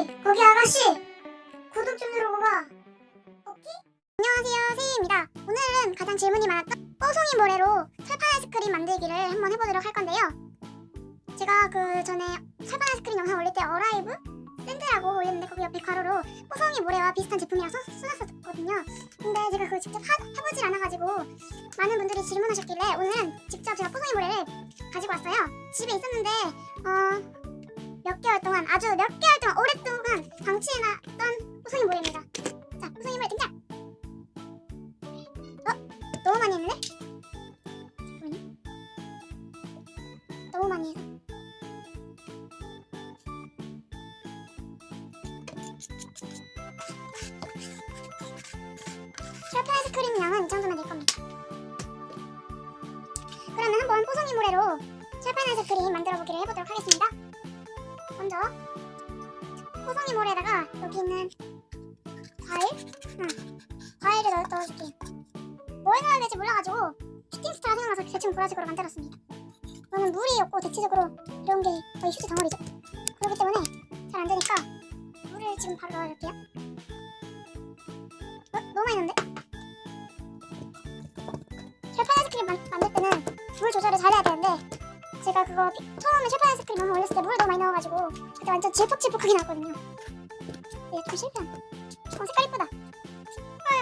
거기 아가씨 구독 좀 누르고봐. 오케이? 안녕하세요 세이입니다. 오늘은 가장 질문이 많았던 뽀송이 모래로 철판 아이스크림 만들기를 한번 해보도록 할 건데요. 제가 그 전에 철판 아이스크림 영상 올릴 때 어라이브 샌드라고 올렸는데 거기 옆에 가로로 뽀송이 모래와 비슷한 제품이라서 써놨었거든요. 근데 제가 그걸 직접 하, 해보질 않아가지고 많은 분들이 질문하셨길래 오늘은 직접 제가 뽀송이 모래를 가지고 왔어요. 집에 있었는데 어... 몇 개월 동안 아주 몇 방치해놨던 호성이 모래입니다. 자, 호성이 모래 등장. 어? 너무 많이 했는데? 잠깐만요. 너무 많이 해서. 철판 아이스크림 양은 이 정도면 될 겁니다. 그러면 한번 호성이 모래로 철판 아이스크림 만들어 보기를 해보도록 하겠습니다. 먼저 호성이 모래에다가 여기 있는 과일, 응, 과일을 넣어, 넣어줄게요. 뭘 넣어야 될지 몰라가지고 슈팅스타가 생각나서 대충 보라색으로 만들었습니다. 이거는 물이 없고 대체적으로 이런 게 거의 휴지 덩어리죠. 그렇기 때문에 잘 안 되니까 물을 지금 바로 넣어줄게요. 어? 너무 많이 넣는데? 철판 아이스크림 만, 만들 때는 물 조절을 잘해야 되는데 제가 그거 피- 처음에 철판 아이스크림 한번 올렸을 때 물을 너무 많이 넣어가지고 그때 완전 질퍽질퍽하게 나왔거든요. 네, 좀 실패한. 어, 색깔 이쁘다. 해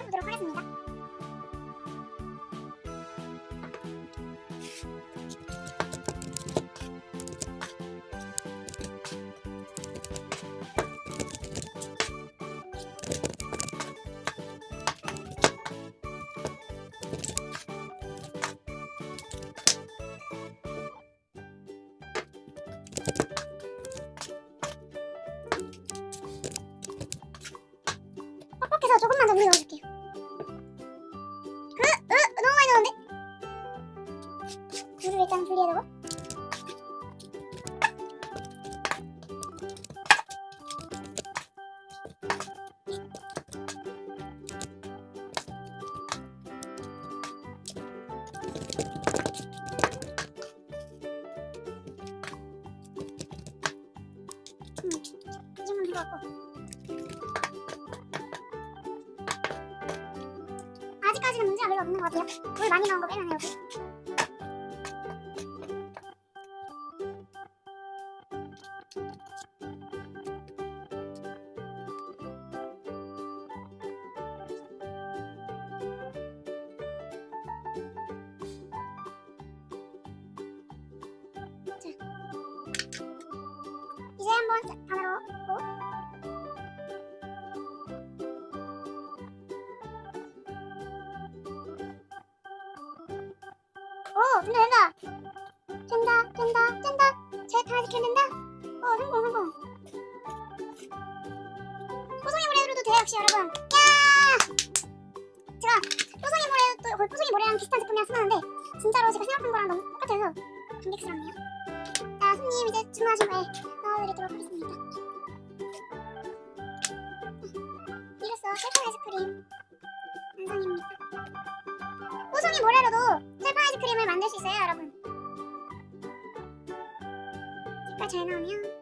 뻑뻑해서 조금만 더 물을 넣어줄게요. 으, 으, 너무 많이 넣었는데? 물을 일단 분리해두고. 음, 이 정도면 될것 같고. 아직까지는 문제가 별로 없는 것 같아요. 물 많이 넣은 거 빼면 여기. 된다, 된다. 된다, 된다. 제다 지켜야 된다. 어, 성공, 성공. 호송이 모래로도 돼요, 역시 여러분. 야! 제가 호송이 모래도 거의 호송이 모래랑 비슷한 제품이랑 쓰는데 진짜로 제가 생각한 거랑 너무 똑같아서 감격스럽네요. 자, 손님 이제 주문하신 거에 넣어드리도록 하겠습니다. 이로써 철판 아이스크림 완성입니다. 호송이 모래로도 철판 아이스크림을 만들 수 있어요, 여러분. 색깔 잘 나오면